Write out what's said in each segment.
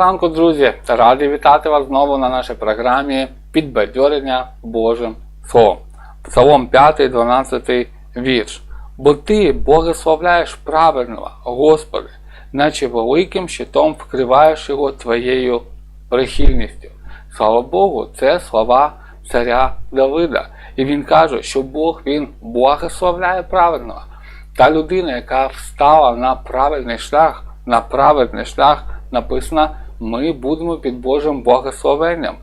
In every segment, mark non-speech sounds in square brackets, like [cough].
Ранку, друзі, радий вітати вас знову на нашій програмі Підбадьорення Божим Словом. Псалом 5, 12 вірш. Бо ти благословляєш правильного, Господи, наче великим щитом вкриваєш його твоєю прихильністю. Слава Богу, це слова царя Давида. І він каже, що Бог він благословляє правильного. Та людина, яка встала на правильний шлях, на праведний шлях, написано, ми будемо під Божим благословенням.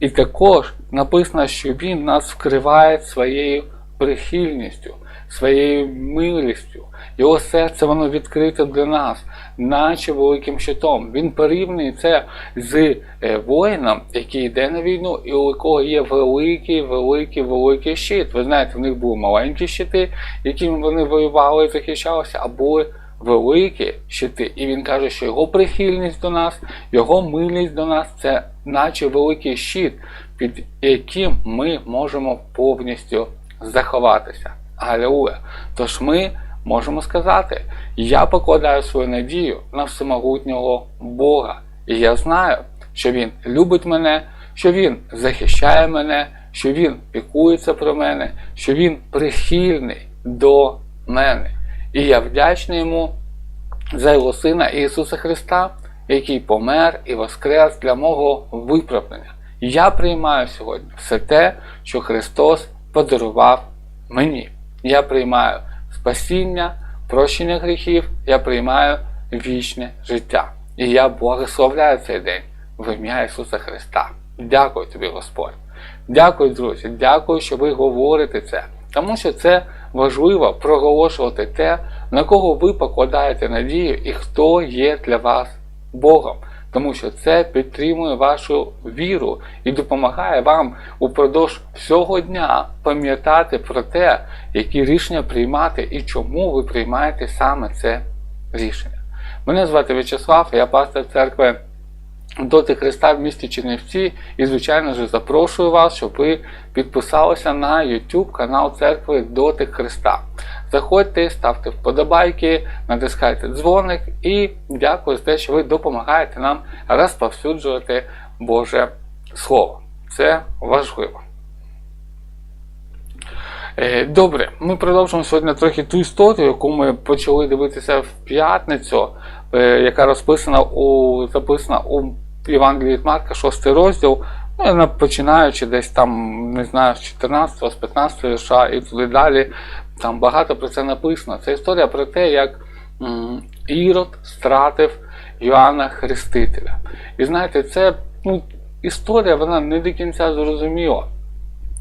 І також написано, що Він нас вкриває своєю прихильністю, своєю милістю. Його серце воно відкрите для нас, наче великим щитом. Він порівнює це з е, воїном, який йде на війну, і у якого є великий, великий, великий щит. Ви знаєте, в них були маленькі щити, якими вони воювали і захищалися, а були великі щити. І він каже, що його прихильність до нас, його милість до нас це наче великий щит, під яким ми можемо повністю заховатися. Алілуя! Тож ми можемо сказати, я покладаю свою надію на всемогутнього Бога. І я знаю, що Він любить мене, що Він захищає мене, що Він пікується про мене, що Він прихильний до мене. І я вдячний йому за його Сина Ісуса Христа, який помер і воскрес для мого виправдання. Я приймаю сьогодні все те, що Христос подарував мені. Я приймаю спасіння, прощення гріхів, я приймаю вічне життя. І я благословляю цей день в ім'я Ісуса Христа. Дякую тобі, Господь. Дякую, друзі, дякую, що ви говорите це. Тому що це важливо проголошувати те, на кого ви покладаєте надію і хто є для вас Богом. Тому що це підтримує вашу віру і допомагає вам упродовж всього дня пам'ятати про те, які рішення приймати і чому ви приймаєте саме це рішення. Мене звати В'ячеслав, я пастор церкви Доти Христа в місті Чернівці і, звичайно ж, запрошую вас, щоб ви підписалися на YouTube канал церкви Доти Христа. Заходьте, ставте вподобайки, натискайте дзвоник і дякую за те, що ви допомагаєте нам розповсюджувати Боже Слово. Це важливо. Е, Добре, ми продовжуємо сьогодні трохи ту історію, яку ми почали дивитися в п'ятницю, е, яка розписана у записана у Євангелії від Марка, 6 розділ. Ну, починаючи десь там, не знаю, з 14, з 15 вірша і туди далі. Там багато про це написано. Це історія про те, як Ірод стратив Йоанна Хрестителя. І знаєте, це ну, історія, вона не до кінця зрозуміла.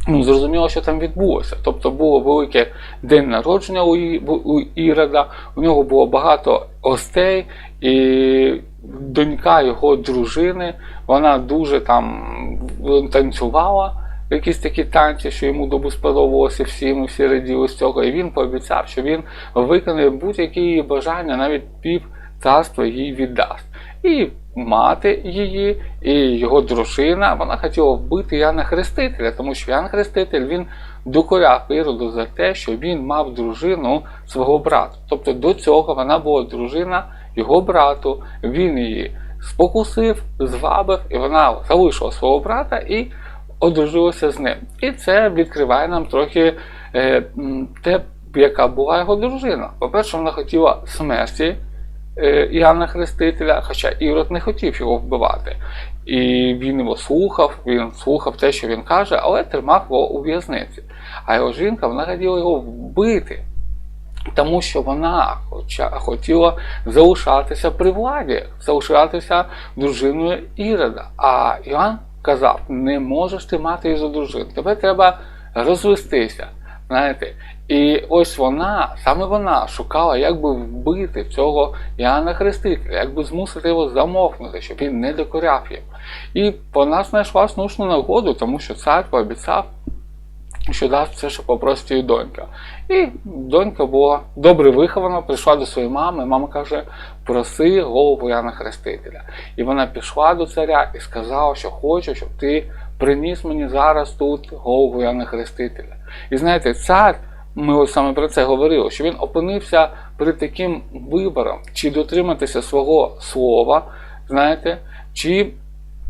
Ну, зрозуміло, що там відбулося. Тобто було велике день народження у Ірода, у нього було багато гостей, і донька його дружини, вона дуже там танцювала якісь такі танці, що йому добу сподобалося всім, і всі раділи з цього. І він пообіцяв, що він виконає будь-які її бажання, навіть пів царства їй віддасть. І мати її, і його дружина, вона хотіла вбити Яна Хрестителя, тому що Ян Хреститель він докоряв Іроду за те, що він мав дружину свого брата. Тобто до цього вона була дружина його брату, він її спокусив, звабив, і вона залишила свого брата і одружилася з ним. І це відкриває нам трохи е, те, яка була його дружина. По-перше, вона хотіла смерті е, Іоанна Хрестителя, хоча Ірод не хотів його вбивати. І він його слухав, він слухав те, що він каже, але тримав його у в'язниці. А його жінка вона хотіла його вбити. Тому що вона хоча, хотіла залишатися при владі, залишатися дружиною Ірода. А Іоанн казав: не можеш ти мати її за дружину, тебе треба розвестися. Знаєте, і ось вона, саме вона шукала, як би вбити цього Іоанна Хрестителя, як би змусити його замовкнути, щоб він не докоряв їм. І вона знайшла слушну нагоду, тому що цар пообіцяв, що дасть все, що попросить її донька. І донька була добре вихована, прийшла до своєї мами. Мама каже: проси голову Яна Хрестителя. І вона пішла до царя і сказала, що хоче, щоб ти приніс мені зараз тут голову Яна Хрестителя. І знаєте, цар, ми ось саме про це говорили, що він опинився перед таким вибором, чи дотриматися свого слова, знаєте, Чи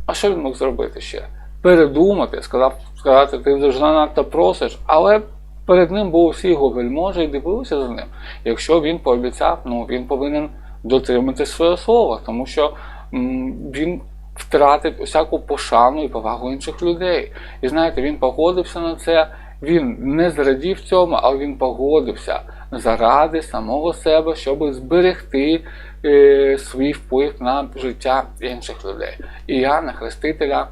а що він мог зробити ще? Передумати, сказав, сказати, ти вже занадто просиш, але перед ним були всі його вельможі і дивилися за ним. Якщо він пообіцяв, ну він повинен дотримати своє слово, тому що м, він втратив усяку пошану і повагу інших людей. І знаєте, він погодився на це. Він не зрадів цьому, але він погодився заради самого себе, щоб зберегти е, свій вплив на життя інших людей. І Іоанна Хрестителя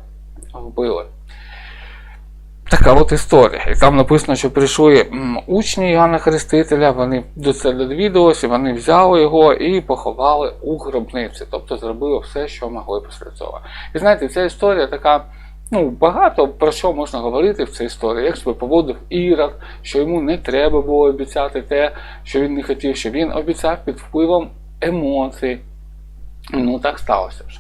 вбили. Така от історія. І там написано, що прийшли учні Іоанна Хрестителя, вони до це довідалися, вони взяли його і поховали у гробниці. Тобто зробили все, що могли після цього. І знаєте, ця історія така. Ну, багато про що можна говорити в цій історії, як себе поводив Ірод, що йому не треба було обіцяти те, що він не хотів, що він обіцяв під впливом емоцій. Ну, так сталося ж.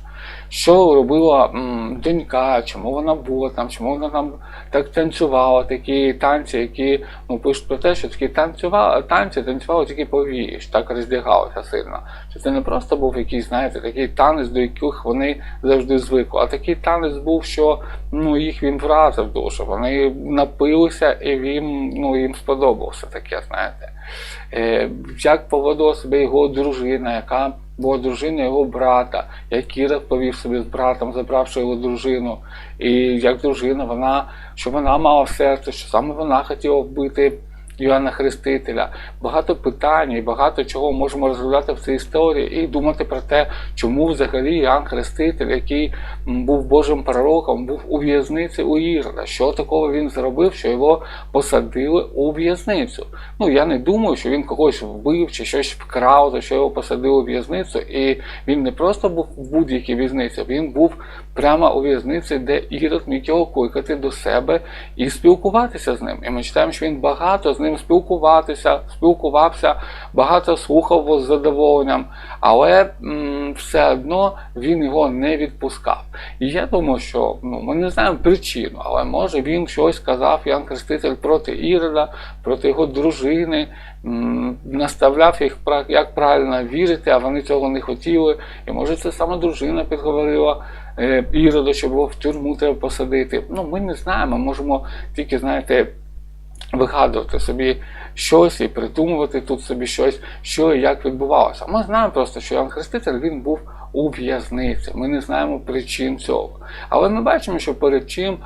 Що робила м, донька, чому вона була там, чому вона там так танцювала, такі танці, які ну, пишуть про те, що такі танцювали, танці танцювали тільки повії, так роздягалися сильно. Що це не просто був якийсь, знаєте, такий танець, до яких вони завжди звикли, а такий танець був, що ну, їх він вразив дуже. Вони напилися і він, ну, їм сподобалося таке, знаєте. Е, як поводила себе його дружина, яка була дружина його брата, як Кіра повів собі з братом, забравши його дружину. І як дружина, вона, що вона мала серце, що саме вона хотіла вбити Йоанна Хрестителя. Багато питань і багато чого можемо розглядати в цій історії і думати про те, чому взагалі Іоанн Хреститель, який був Божим пророком, був у в'язниці у Ірода. Що такого він зробив, що його посадили у в'язницю? Ну я не думаю, що він когось вбив чи щось вкрав, за що його посадили у в'язницю. І він не просто був в будь-якій в'язниці, він був прямо у в'язниці, де Ірод міг його кликати до себе і спілкуватися з ним. І ми читаємо, що він багато з ним спілкуватися, спілкувався, багато слухав з задоволенням, але м, все одно він його не відпускав. І я думаю, що ну, ми не знаємо причину, але може він щось сказав Ян Хреститель проти Ірода, проти його дружини, наставляв їх, як правильно вірити, а вони цього не хотіли. І може це саме дружина підговорила. Е, Ірода, щоб його в тюрму треба посадити. Ну, ми не знаємо, можемо тільки, знаєте, вигадувати собі щось і придумувати тут собі щось, що і як відбувалося. Ми знаємо просто, що Іоанн Хреститель він був у в'язниці. Ми не знаємо причин цього. Але ми бачимо, що перед чим,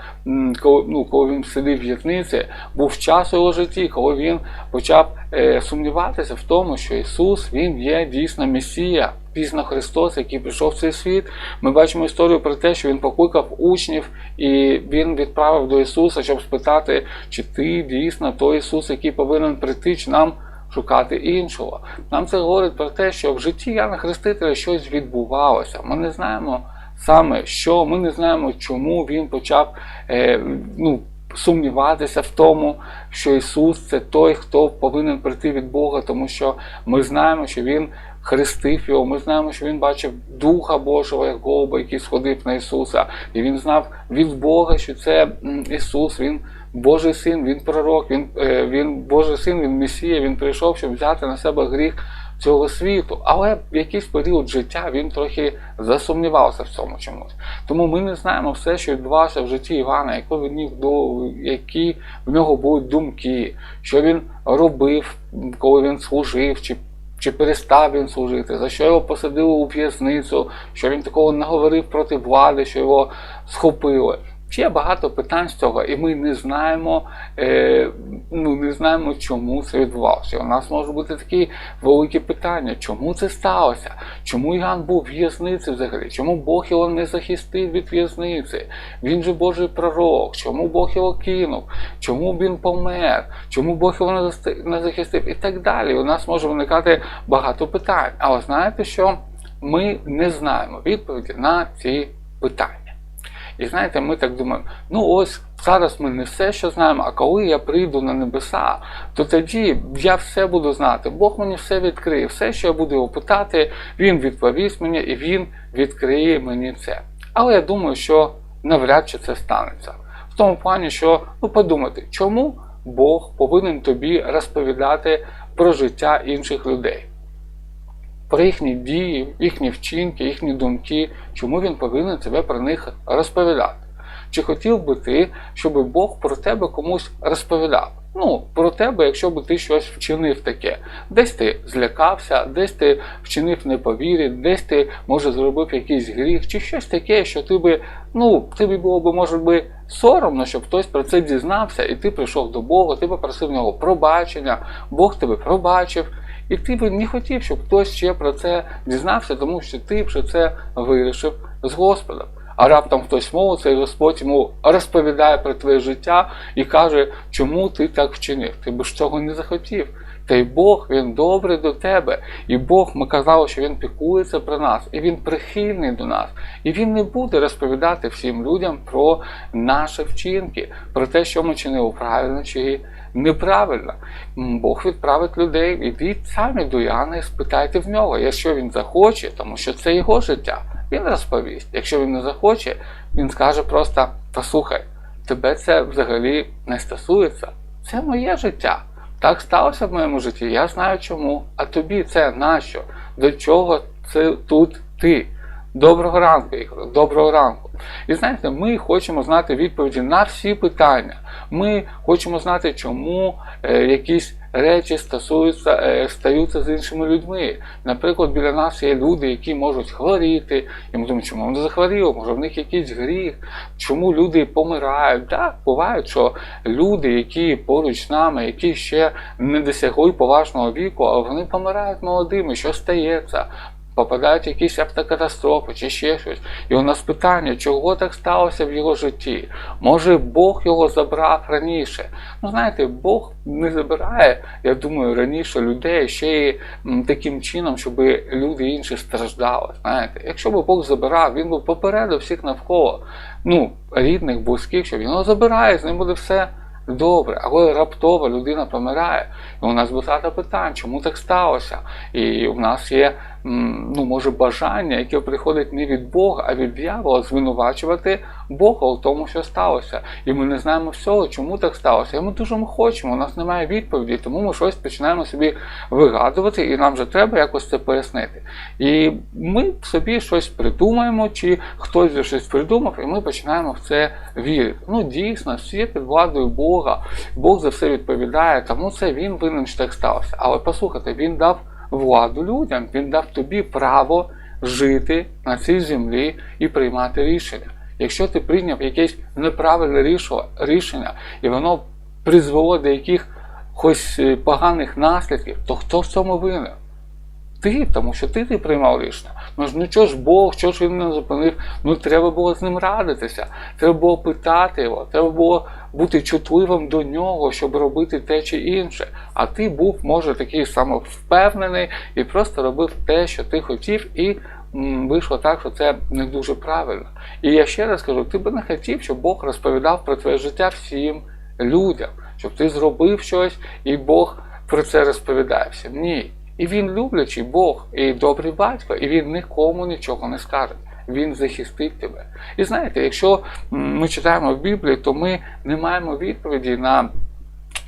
коли, ну, коли він сидів в в'язниці, був час у його житті, коли він почав е, сумніватися в тому, що Ісус Він є дійсно Месія. Пізно Христос, який прийшов в цей світ. Ми бачимо історію про те, що він покликав учнів і він відправив до Ісуса, щоб спитати, чи ти дійсно той Ісус, який повинен прийти, чи нам шукати іншого. Нам це говорить про те, що в житті Яна Хрестителя щось відбувалося. Ми не знаємо саме що, ми не знаємо, чому він почав е, ну, сумніватися в тому, що Ісус це той, хто повинен прийти від Бога, тому що ми знаємо, що Він хрестив його. Ми знаємо, що він бачив Духа Божого, як голуба, який сходив на Ісуса. І він знав від Бога, що це Ісус, Він Божий син, Він пророк, Він, е, він Божий син, Він Месія, Він прийшов, щоб взяти на себе гріх цього світу. Але в якийсь період життя він трохи засумнівався в цьому чомусь. Тому ми не знаємо все, що відбувалося в житті Івана, які в нього до- які в нього були думки, що він робив, коли він служив, чи чи перестав він служити, за що його посадили у в'язницю, що він такого наговорив проти влади, що його схопили. Ще багато питань з цього, і ми не знаємо, е, ну, не знаємо, чому це відбувалося. У нас можуть бути такі великі питання, чому це сталося? Чому Іоанн був в'язниці взагалі? Чому Бог його не захистив від в'язниці? Він же Божий пророк, чому Бог його кинув? Чому він помер? Чому Бог його не захистив? І так далі. У нас може виникати багато питань. Але знаєте що? Ми не знаємо відповіді на ці питання. І знаєте, ми так думаємо, ну ось зараз ми не все, що знаємо, а коли я прийду на небеса, то тоді я все буду знати. Бог мені все відкриє, все, що я буду його питати, він відповість мені і він відкриє мені це. Але я думаю, що навряд чи це станеться. В тому плані, що ну подумати, чому Бог повинен тобі розповідати про життя інших людей. Про їхні дії, їхні вчинки, їхні думки, чому він повинен тебе про них розповідати? Чи хотів би ти, щоб Бог про тебе комусь розповідав? Ну, про тебе, якщо б ти щось вчинив таке. Десь ти злякався, десь ти вчинив неповірі, десь ти, може, зробив якийсь гріх, чи щось таке, що ти би, ну, тобі було б, може би, соромно, щоб хтось про це дізнався, і ти прийшов до Бога, ти попросив нього пробачення, Бог тебе пробачив. І ти би не хотів, щоб хтось ще про це дізнався, тому що ти вже це вирішив з Господом. А раптом хтось молиться, і Господь йому розповідає про твоє життя і каже, чому ти так вчинив. Ти б цього не захотів. Та й Бог, він добрий до тебе. І Бог, ми казали, що Він піклується про нас, і Він прихильний до нас. І Він не буде розповідати всім людям про наші вчинки, про те, що ми чинили правильно чи неправильно. Бог відправить людей, ідіть самі до Яна і спитайте в нього, якщо він захоче, тому що це його життя. Він розповість. Якщо він не захоче, він скаже просто: послухай, тебе це взагалі не стосується. Це моє життя. Так сталося в моєму житті. Я знаю чому. А тобі це нащо? До чого це тут ти? Доброго ранку, Ігор, доброго ранку. І знаєте, ми хочемо знати відповіді на всі питання. Ми хочемо знати, чому е, якісь речі стосуються, е, стаються з іншими людьми. Наприклад, біля нас є люди, які можуть хворіти, і ми думаємо, чому вони захворіли, може в них якийсь гріх, чому люди помирають. Так, буває, що люди, які поруч з нами, які ще не досягли поважного віку, а вони помирають молодими, що стається? Попадають в якісь автокатастрофи чи ще щось. І у нас питання, чого так сталося в його житті? Може Бог його забрав раніше? Ну знаєте, Бог не забирає, я думаю, раніше людей ще й таким чином, щоб люди інші страждали. Знаєте, якщо б Бог забирав, він би попередив всіх навколо, ну, рідних, близьких, що він його забирає, з ним буде все. Добре, але раптово людина помирає. І у нас багато питань, чому так сталося? І у нас є ну, може бажання, яке приходить не від Бога, а від дьявола звинувачувати Бога у тому, що сталося. І ми не знаємо всього, чому так сталося. І ми дуже хочемо, у нас немає відповіді, тому ми щось починаємо собі вигадувати, і нам вже треба якось це пояснити. І ми собі щось придумаємо, чи хтось вже щось придумав, і ми починаємо в це вірити. Ну дійсно, всі під владою Бога, Бог за все відповідає, тому це він винен, що так сталося. Але послухайте, він дав владу людям, він дав тобі право жити на цій землі і приймати рішення. Якщо ти прийняв якесь неправильне рішення, і воно призвело до якихось е, поганих наслідків, то хто в цьому винен? Ти, тому що ти не приймав рішення. Ну ж нічого ж Бог, що ж він не зупинив? Ну треба було з ним радитися, треба було питати його, треба було бути чутливим до нього, щоб робити те чи інше. А ти був, може, такий самовпевнений і просто робив те, що ти хотів, і м, вийшло так, що це не дуже правильно. І я ще раз кажу, ти би не хотів, щоб Бог розповідав про твоє життя всім людям, щоб ти зробив щось, і Бог про це розповідає всім. Ні. І він люблячий Бог, і добрий батько, і він нікому нічого не скаже. Він захистить тебе. І знаєте, якщо ми читаємо в Біблії, то ми не маємо відповіді на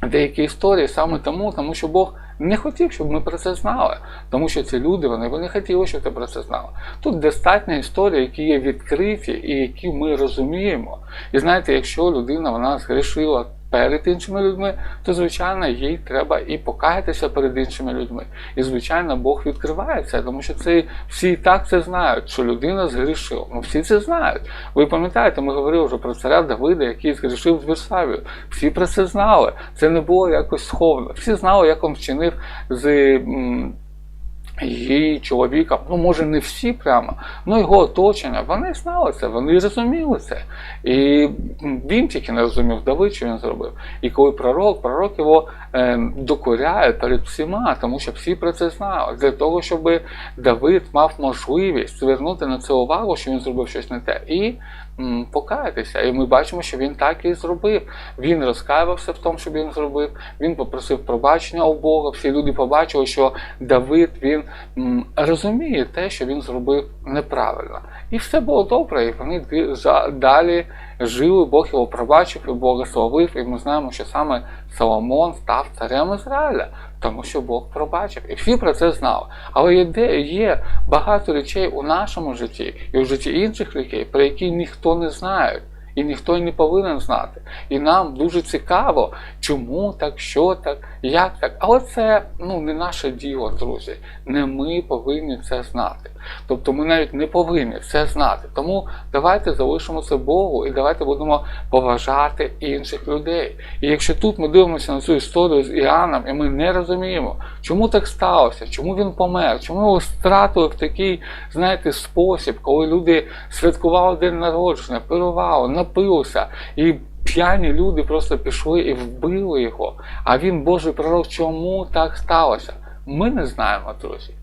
деякі історії саме тому, тому що Бог не хотів, щоб ми про це знали. Тому що ці люди вони, вони хотіли, щоб ти про це знала. Тут достатньо історій, які є відкриті і які ми розуміємо. І знаєте, якщо людина вона згрішила перед іншими людьми, то звичайно їй треба і покаятися перед іншими людьми. І звичайно, Бог відкриває це, тому що це всі і так це знають, що людина згрішила. Ну всі це знають. Ви пам'ятаєте, ми говорили вже про царя Давида, який згрішив з Версавію. Всі про це знали. Це не було якось сховано. Всі знали, як він вчинив з. Її чоловіка, ну може не всі прямо, ну його оточення, вони знали це, вони розуміли це. І він тільки не розумів Давид, що він зробив. І коли пророк, пророк його е, докоряє перед всіма, тому що всі про це знали. Для того, щоб Давид мав можливість звернути на це увагу, що він зробив щось не те, і покаятися. І ми бачимо, що він так і зробив. Він розкаявся в тому, що він зробив. Він попросив пробачення у Бога. Всі люди побачили, що Давид він розуміє те, що він зробив неправильно. І все було добре, і вони далі жили, Бог його пробачив і благословив, і ми знаємо, що саме Соломон став царем Ізраїля, тому що Бог пробачив. І всі про це знали. Але є, є багато речей у нашому житті і в житті інших людей, про які ніхто не знає. І ніхто не повинен знати. І нам дуже цікаво, чому так, що так, як так. Але це ну, не наше діло, друзі. Не ми повинні це знати. Тобто ми навіть не повинні це знати. Тому давайте залишимо це Богу і давайте будемо поважати інших людей. І якщо тут ми дивимося на цю історію з Іоанном, і ми не розуміємо, чому так сталося, чому він помер, чому його стратили в такий, знаєте, спосіб, коли люди святкували день народження, пирували, напилися, і п'яні люди просто пішли і вбили його. А він, Божий пророк, чому так сталося? Ми не знаємо, друзі.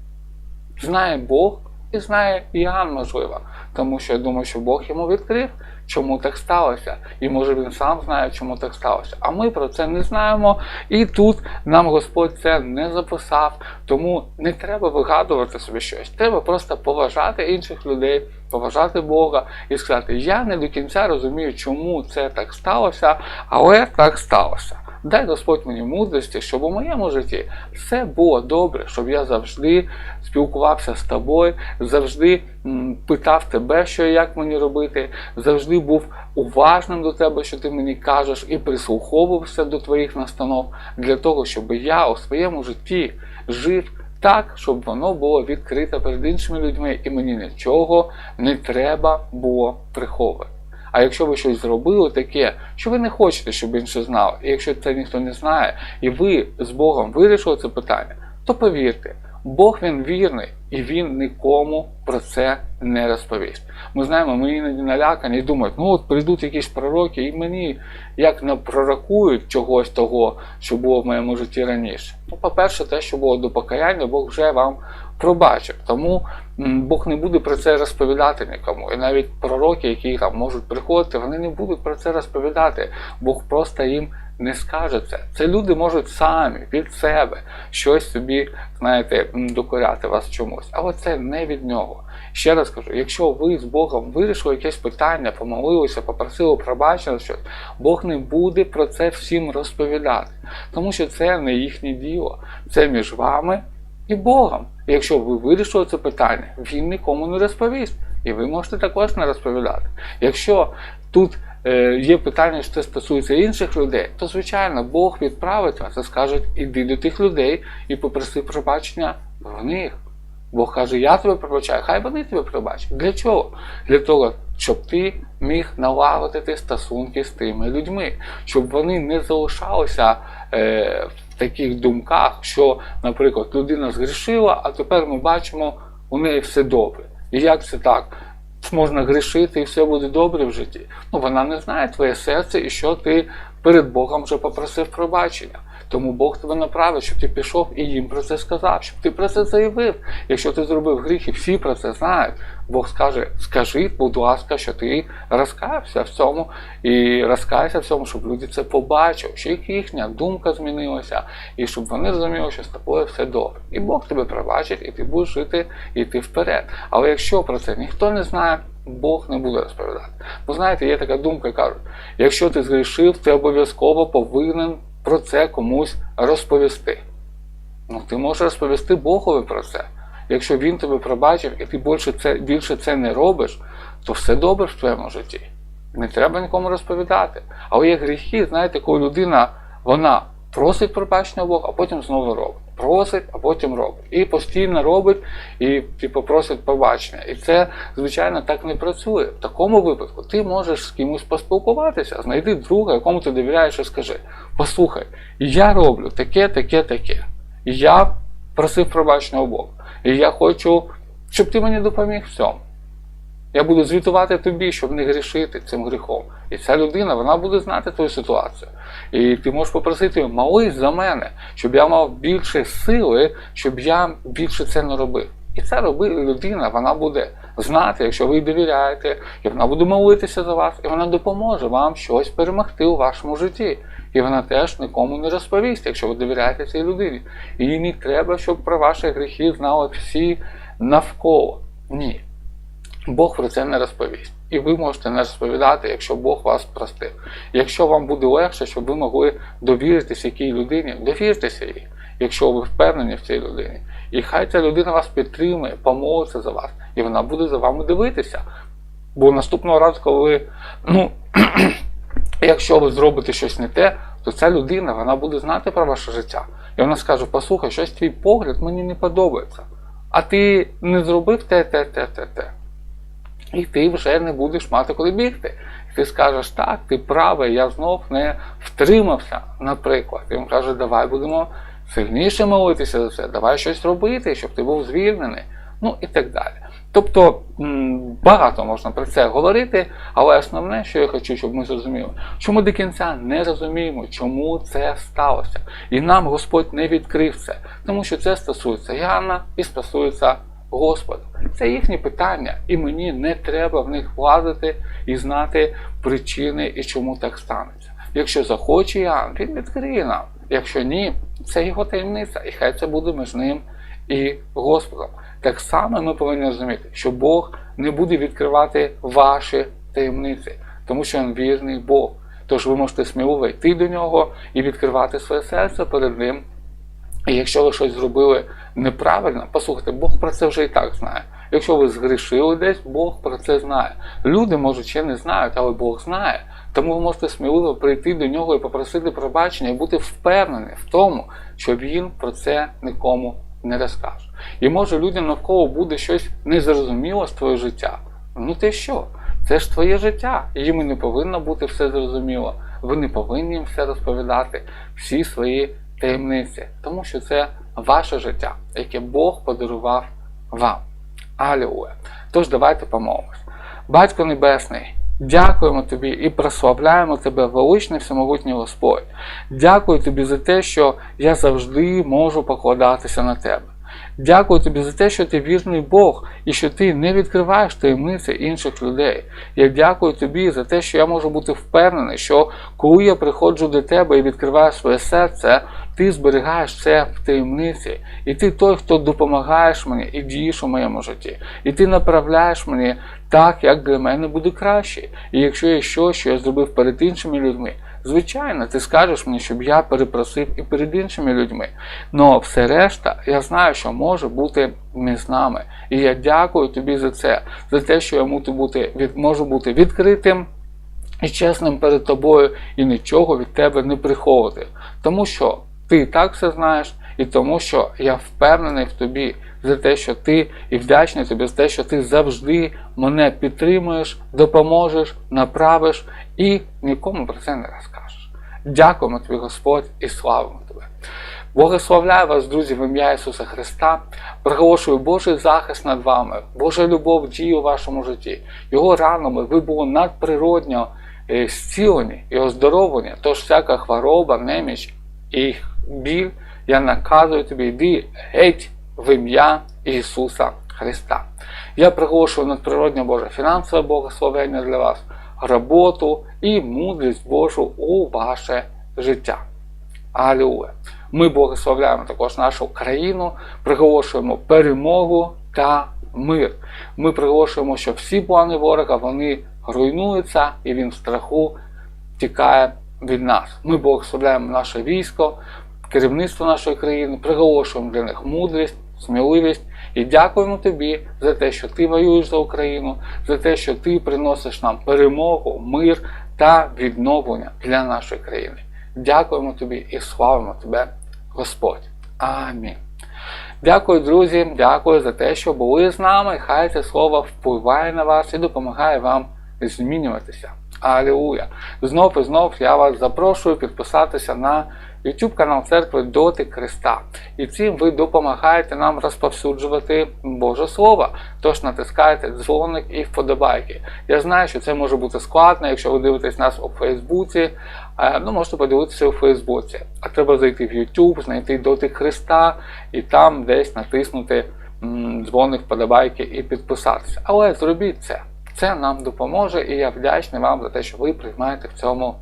Знає Бог і знає Іоанн, можливо. Тому що я думаю, що Бог йому відкрив, чому так сталося. І може він сам знає, чому так сталося. А ми про це не знаємо. І тут нам Господь це не записав. Тому не треба вигадувати собі щось. Треба просто поважати інших людей, поважати Бога і сказати: Я не до кінця розумію, чому це так сталося, але так сталося. Дай Господь мені мудрості, щоб у моєму житті все було добре, щоб я завжди спілкувався з тобою, завжди питав тебе, що і як мені робити, завжди був уважним до тебе, що ти мені кажеш, і прислуховувався до твоїх настанов для того, щоб я у своєму житті жив так, щоб воно було відкрите перед іншими людьми, і мені нічого не треба було приховувати. А якщо ви щось зробили таке, що ви не хочете, щоб інші знали, і якщо це ніхто не знає, і ви з Богом вирішили це питання, то повірте, Бог він вірний і він нікому про це не розповість. Ми знаємо, ми іноді налякані і думають, ну от прийдуть якісь пророки, і мені як напророкують чогось того, що було в моєму житті раніше. Ну, по-перше, те, що було до покаяння, Бог вже вам пробачив. Тому Бог не буде про це розповідати нікому. І навіть пророки, які там можуть приходити, вони не будуть про це розповідати. Бог просто їм не скаже це. Це люди можуть самі від себе щось собі, знаєте, докоряти вас чомусь. Але це не від нього. Ще раз кажу, якщо ви з Богом вирішили якесь питання, помолилися, попросили пробачення щось, Бог не буде про це всім розповідати, тому що це не їхнє діло, це між вами і Богом. Якщо ви вирішили це питання, він нікому не розповість. І ви можете також не розповідати. Якщо тут е, є питання, що це стосується інших людей, то звичайно Бог відправить вас і скаже, іди до тих людей і попроси пробачення в них. Бог каже, я тебе пробачаю, хай вони тебе пробачать. Для чого? Для того, щоб ти міг налагодити стосунки з тими людьми, щоб вони не залишалися е, таких думках, що, наприклад, людина згрішила, а тепер ми бачимо, у неї все добре. І як це так? Можна грішити і все буде добре в житті. Ну, вона не знає твоє серце і що ти перед Богом вже попросив пробачення. Тому Бог тебе направить, щоб ти пішов і їм про це сказав, щоб ти про це заявив. Якщо ти зробив гріх і всі про це знають, Бог скаже: скажи, будь ласка, що ти розкаявся в цьому і розкайся в цьому, щоб люди це побачили, що їхня думка змінилася, і щоб вони розуміли, що з тобою все добре. І Бог тебе пробачить, і ти будеш жити йти вперед. Але якщо про це ніхто не знає, Бог не буде розповідати. Бо знаєте, є така думка, кажуть, якщо ти згрішив, ти обов'язково повинен про це комусь розповісти. Ну, ти можеш розповісти Богові про це. Якщо він тебе пробачив і ти більше це, більше це не робиш, то все добре в твоєму житті. Не треба нікому розповідати. Але є гріхи, знаєте, коли людина вона просить пробачення Бога, а потім знову робить. Просить, а потім робить. І постійно робить, і типу, просить пробачення. І це, звичайно, так не працює. В такому випадку ти можеш з кимось поспілкуватися, знайди друга, якому ти довіряєш і скажи: послухай, я роблю таке, таке, таке. Я просив пробачення Бога. І я хочу, щоб ти мені допоміг в цьому. Я буду звітувати тобі, щоб не грішити цим гріхом. І ця людина вона буде знати твою ситуацію. І ти можеш попросити молись за мене, щоб я мав більше сили, щоб я більше це не робив. І це робить людина, вона буде знати, якщо ви довіряєте, і вона буде молитися за вас, і вона допоможе вам щось перемогти у вашому житті. І вона теж нікому не розповість, якщо ви довіряєте цій людині. І не треба, щоб про ваші гріхи знали всі навколо. Ні. Бог про це не розповість. І ви можете не розповідати, якщо Бог вас простив. Якщо вам буде легше, щоб ви могли довіритися якій людині, довіртеся їй, якщо ви впевнені в цій людині. І хай ця людина вас підтримує, помолиться за вас, і вона буде за вами дивитися. Бо наступного разу, коли ну, [clears throat] якщо ви зробите щось не те, то ця людина вона буде знати про ваше життя. І вона скаже: послухай, щось твій погляд мені не подобається. А ти не зробив те, те, те, те, те. І ти вже не будеш мати куди бігти. І ти скажеш, так, ти правий, я знов не втримався, наприклад. Він каже, давай будемо сильніше молитися за це, давай щось робити, щоб ти був звільнений. Ну і так далі. Тобто багато можна про це говорити, але основне, що я хочу, щоб ми зрозуміли, що ми до кінця не розуміємо, чому це сталося. І нам Господь не відкрив це, тому що це стосується Яна і стосується Господа. Це їхні питання, і мені не треба в них влазити і знати причини і чому так станеться. Якщо захоче Іоанн, він відкриє нам. Якщо ні, це його таємниця, і хай це буде між ним і Господом. Так само ми повинні розуміти, що Бог не буде відкривати ваші таємниці, тому що Він вірний Бог. Тож ви можете сміливо йти до нього і відкривати своє серце перед ним. І якщо ви щось зробили неправильно, послухайте, Бог про це вже і так знає. Якщо ви згрішили десь, Бог про це знає. Люди, може, ще не знають, але Бог знає. Тому ви можете сміливо прийти до нього і попросити пробачення, і бути впевнені в тому, що він про це нікому не розкаже. І може людям навколо буде щось незрозуміло з твоє життя. Ну ти що? Це ж твоє життя. Їм не повинно бути все зрозуміло. Ви не повинні їм все розповідати, всі свої таємниці, тому що це ваше життя, яке Бог подарував вам. Алілуя. Тож давайте помолимось. Батько Небесний, дякуємо тобі і прославляємо тебе, величний всемогутній Господь. Дякую тобі за те, що я завжди можу покладатися на тебе. Дякую тобі за те, що ти вірний Бог і що ти не відкриваєш таємниці інших людей. Я дякую тобі за те, що я можу бути впевнений, що коли я приходжу до тебе і відкриваю своє серце, ти зберігаєш це в таємниці. І ти той, хто допомагаєш мені і дієш у моєму житті. І ти направляєш мені так, як для мене буде краще. І якщо є щось, що я зробив перед іншими людьми, Звичайно, ти скажеш мені, щоб я перепросив і перед іншими людьми. Но все решта, я знаю, що може бути між нами. І я дякую тобі за це, за те, що я можу бути, від, можу бути відкритим і чесним перед тобою, і нічого від тебе не приховувати. Тому що ти так все знаєш, і тому, що я впевнений в тобі за те, що ти і вдячний тобі за те, що ти завжди мене підтримуєш, допоможеш, направиш і нікому про це не розкажеш. Дякуємо тобі, Господь, і славимо тебе. Благословляю вас, друзі, в ім'я Ісуса Христа. Проголошую Божий захист над вами, Божа любов діє у вашому житті. Його ранами ви були надприродньо е, зцілені і оздоровлені, тож всяка хвороба, неміч і біль, я наказую тобі, йди геть в ім'я Ісуса Христа. Я приголошую надприродне Боже фінансове благословення для вас, роботу і мудрість Божу у ваше життя. Алілуя! Ми благословляємо також нашу країну, приголошуємо перемогу та мир. Ми приголошуємо, що всі плани ворога вони руйнуються і він в страху тікає від нас. Ми благословляємо наше військо, керівництво нашої країни, приголошуємо для них мудрість, сміливість і дякуємо тобі за те, що ти воюєш за Україну, за те, що ти приносиш нам перемогу, мир та відновлення для нашої країни. Дякуємо тобі і славимо тебе, Господь. Амінь. Дякую, друзі, дякую за те, що були з нами. Хай це слово впливає на вас і допомагає вам змінюватися. Алілуя! Знов і знов я вас запрошую підписатися на YouTube канал церкви Дотик Христа. І цим ви допомагаєте нам розповсюджувати Боже Слово. Тож натискайте дзвоник і вподобайки. Я знаю, що це може бути складно, якщо ви дивитесь нас у Фейсбуці. Ну, можете подивитися у Фейсбуці. А треба зайти в YouTube, знайти Дотик Христа і там десь натиснути дзвоник, вподобайки і підписатися. Але зробіть це. Це нам допоможе, і я вдячний вам за те, що ви приймаєте в цьому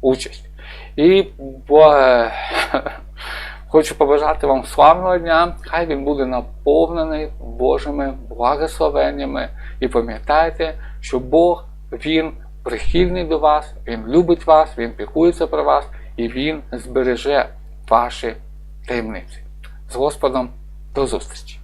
участь. І е, [laughs] хочу побажати вам славного дня. Хай він буде наповнений Божими благословеннями. І пам'ятайте, що Бог Він прихильний до вас, Він любить вас, Він піклується про вас і Він збереже ваші таємниці. З Господом до зустрічі!